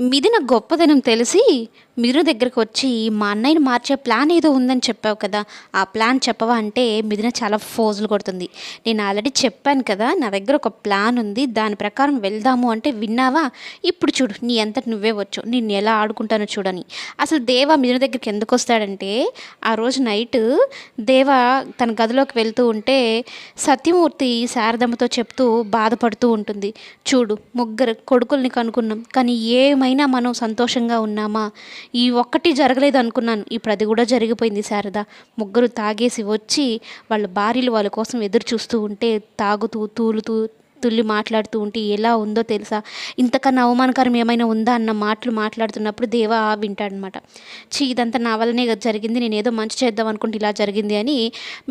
మిథున గొప్పదనం తెలిసి మిథున దగ్గరకు వచ్చి మా అన్నయ్యని మార్చే ప్లాన్ ఏదో ఉందని చెప్పావు కదా ఆ ప్లాన్ చెప్పవా? అంటే మిథున చాలా ఫోజులు కొడుతుంది. నేను ఆల్రెడీ చెప్పాను కదా నా దగ్గర ఒక ప్లాన్ ఉంది దాని ప్రకారం వెళ్దాము అంటే విన్నావా? ఇప్పుడు చూడు నీ అంతటి నువ్వే వచ్చు నేను ఎలా ఆడుకుంటానో చూడని. అసలు దేవ మిథున దగ్గరికి ఎందుకు వస్తాడంటే ఆ రోజు నైట్ దేవ తన గదిలోకి వెళ్తూ ఉంటే సత్యమూర్తి శారదమ్మతో చెప్తూ బాధపడుతూ ఉంటుంది. చూడు ముగ్గురు కొడుకుల్ని కనుక్కున్నాం కానీ ఏమై అయినా మనం సంతోషంగా ఉన్నామా? ఈ ఒక్కటి జరగలేదు అనుకున్నాను. ఇప్పుడు అది కూడా జరిగిపోయింది శారద. ముగ్గురు తాగేసి వచ్చి వాళ్ళ భార్యలు వాళ్ళ కోసం ఎదురు చూస్తూ ఉంటే తాగుతూ తూలుతూ తుల్లి మాట్లాడుతూ ఉంటే ఎలా ఉందో తెలుసా? ఇంతకన్నా అవమానకరం ఏమైనా ఉందా అన్న మాటలు మాట్లాడుతున్నప్పుడు దేవ వింటాడనమాట. చీ ఇదంతా నా వల్లనే జరిగింది నేను ఏదో మంచి చేద్దాం అనుకుంటే ఇలా జరిగింది అని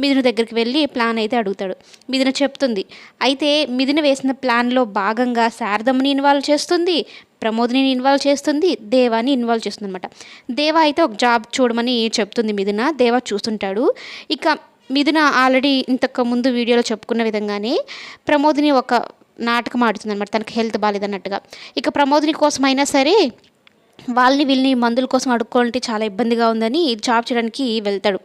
మిథున దగ్గరికి వెళ్ళి ప్లాన్ అయితే అడుగుతాడు. మిథున చెప్తుంది అయితే మిథున వేసిన ప్లాన్లో భాగంగా శారదమ్మని ఇన్వాల్వ్ చేస్తుంది ప్రమోద్ని ఇన్వాల్వ్ చేస్తుంది దేవాని ఇన్వాల్వ్ చేస్తుంది అనమాట దేవ అయితే ఒక జాబ్ చూడమని చెప్తుంది మిథున. దేవ చూస్తుంటాడు ఇక మిథున ఆల్రెడీ ఇంతకు ముందు వీడియోలో చెప్పుకున్న విధంగానే ప్రమోదిని ఒక నాటకం ఆడుతుంది అనమాట తనకి హెల్త్ బాగాలేదన్నట్టుగా ఇక ప్రమోదిని కోసమైనా సరే వాళ్ళని వీళ్ళని మందుల కోసం అడుక్కోవాలంటే చాలా ఇబ్బందిగా ఉందని జాబ్ చేయడానికి వెళ్తాడు.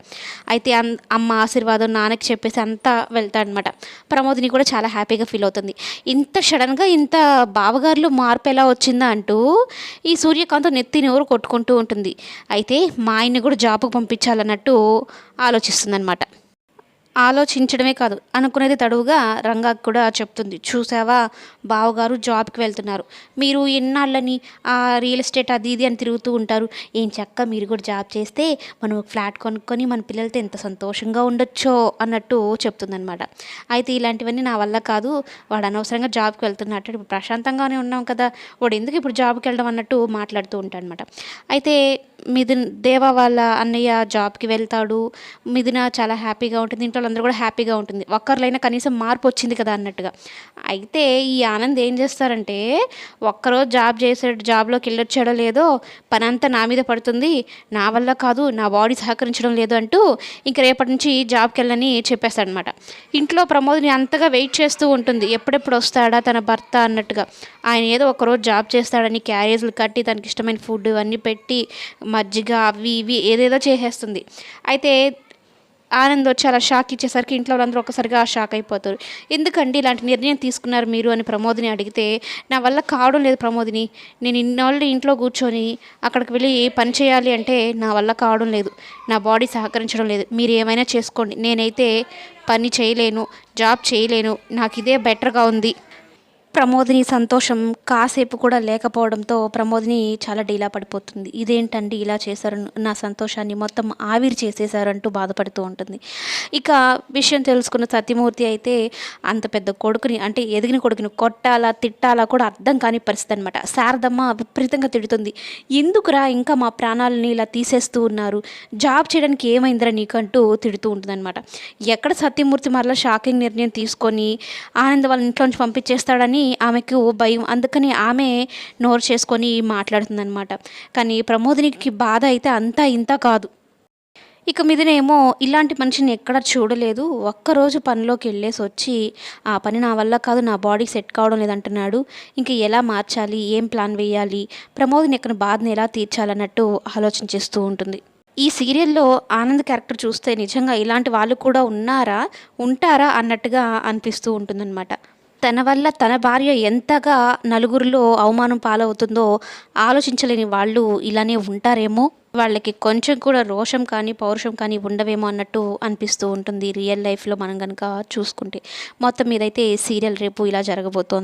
అయితే అన్ అమ్మ ఆశీర్వాదం నాన్నకి చెప్పేసి అంతా వెళ్తాడనమాట ప్రమోదిని కూడా చాలా హ్యాపీగా ఫీల్ అవుతుంది. ఇంత సడన్గా ఇంత బావగారులు మార్పు ఎలా వచ్చిందా అంటూ ఈ సూర్యకాంతం నెత్తిని ఎవరు కొట్టుకుంటూ ఉంటుంది. అయితే మా ఆయన్ని కూడా జాబ్కి పంపించాలన్నట్టు ఆలోచిస్తుందన్నమాట. ఆలోచించడమే కాదు అనుకునేది తడువుగా రంగాకు కూడా చెప్తుంది. చూసావా? బావగారు జాబ్కి వెళ్తున్నారు. మీరు ఎన్నాళ్ళని ఆ రియల్ ఎస్టేట్ అది ఇది అని తిరుగుతూ ఉంటారు. ఏం చక్క మీరు కూడా జాబ్ చేస్తే మనం ఫ్లాట్ కొనుక్కొని మన పిల్లలతో ఎంత సంతోషంగా ఉండొచ్చో అన్నట్టు చెప్తుందనమాట అయితే ఇలాంటివన్నీ నా వల్ల కాదు. వాడు అనవసరంగా జాబ్కి వెళ్తున్నట్టు ఇప్పుడు ప్రశాంతంగానే ఉన్నాం కదా. వాడు ఎందుకు ఇప్పుడు జాబ్కి వెళ్ళడం అన్నట్టు మాట్లాడుతూ ఉంటాడనమాట అయితే మిథున్ దేవా వాళ్ళ అన్నయ్య జాబ్కి వెళ్తాడు. మిథున చాలా హ్యాపీగా ఉంటుంది. ఇంట్లో అందరూ కూడా హ్యాపీగా ఉంటుంది. ఒక్కరిలైనా కనీసం మార్పు వచ్చింది కదా అన్నట్టుగా. అయితే ఈ ఆనంద్ ఏం చేస్తారంటే ఒక్కరోజు జాబ్ చేసాడు జాబ్లోకి వెళ్ళొచ్చాడో లేదో పని అంతా నా మీద పడుతుంది. నా వల్ల కాదు నా బాడీ సహకరించడం లేదు అంటూ ఇంక రేపటి నుంచి జాబ్కి వెళ్ళని చెప్పేస్తాడనమాట ఇంట్లో ప్రమోద్ని అంతగా వెయిట్ చేస్తూ ఉంటుంది. ఎప్పుడెప్పుడు వస్తాడా తన భర్త అన్నట్టుగా. ఆయన ఏదో ఒకరోజు జాబ్ చేస్తాడని క్యారేజ్లు కట్టి తనకి ఇష్టమైన ఫుడ్ ఇవన్నీ పెట్టి మజ్జిగ అవి ఇవి ఏదేదో చేసేస్తుంది. అయితే ఆనంద్ వచ్చి అలా షాక్ ఇచ్చేసరికి ఇంట్లో వాళ్ళందరూ ఒక్కసారిగా షాక్ అయిపోతారు. ఎందుకండి ఇలాంటి నిర్ణయం తీసుకున్నారు మీరు అని ప్రమోదిని అడిగితే నా వల్ల కావడం లేదు ప్రమోదిని. నేను ఇన్నాళ్ళు ఇంట్లో కూర్చొని అక్కడికి వెళ్ళి పని చేయాలి అంటే నా వల్ల కావడం లేదు. నా బాడీ సహకరించడం లేదు. మీరు ఏమైనా చేసుకోండి. నేనైతే పని చేయలేను జాబ్ చేయలేను. నాకు ఇదే బెటర్గా ఉంది. ప్రమోదిని సంతోషం కాసేపు కూడా లేకపోవడంతో ప్రమోదిని చాలా డీలా పడిపోతుంది. ఇదేంటండి ఇలా చేశారు? నా సంతోషాన్ని మొత్తం ఆవిరి చేసేసారంటూ బాధపడుతూ ఉంటుంది. ఇక విషయం తెలుసుకున్న సత్యమూర్తి అయితే అంత పెద్ద కొడుకుని అంటే ఎదిగిన కొడుకుని కొట్టాలా తిట్టాలా కూడా అర్థం కాని పరిస్థితి అనమాట శారదమ్మ విపరీతంగా తిడుతుంది. ఎందుకురా ఇంకా మా ప్రాణాలని ఇలా తీసేస్తూ ఉన్నారు? జాబ్ చేయడానికి ఏమైందిరా నీకంటూ తిడుతూ ఉంటుందన్నమాట. ఎక్కడ సత్యమూర్తి మరలా షాకింగ్ నిర్ణయం తీసుకొని ఆనంద వాళ్ళ ఇంట్లో నుంచి ఆమెకు భయం. అందుకని ఆమె నోరు చేసుకొని మాట్లాడుతుందనమాట కానీ ప్రమోదినికి బాధ అయితే అంతా ఇంత కాదు. ఇక మీదనేమో ఇలాంటి మనిషిని ఎక్కడ చూడలేదు. ఒక్కరోజు పనిలోకి వెళ్ళేసి వచ్చి ఆ పని నా వల్ల కాదు నా బాడీ సెట్ కావడం లేదంటున్నాడు. ఇంక ఎలా మార్చాలి? ఏం ప్లాన్ వేయాలి? ప్రమోదిని ఎక్కడ బాధని ఎలా తీర్చాలన్నట్టు ఆలోచన చేస్తూ ఉంటుంది. ఈ సీరియల్లో ఆనంద్ క్యారెక్టర్ చూస్తే నిజంగా ఇలాంటి వాళ్ళు కూడా ఉన్నారా? ఉంటారా? అన్నట్టుగా అనిపిస్తూ ఉంటుందన్నమాట. తన వల్ల తన భార్య ఎంతగా నలుగురిలో అవమానం పాలవుతుందో ఆలోచించలేని వాళ్ళు ఇలానే ఉంటారేమో? వాళ్ళకి కొంచెం కూడా రోషం కానీ పౌరుషం కానీ ఉండవేమో అన్నట్టు అనిపిస్తూ ఉంటుంది రియల్ లైఫ్లో మనం కనుక చూసుకుంటే. మొత్తం మీదైతే సీరియల్ రేపు ఇలా జరగబోతోంది.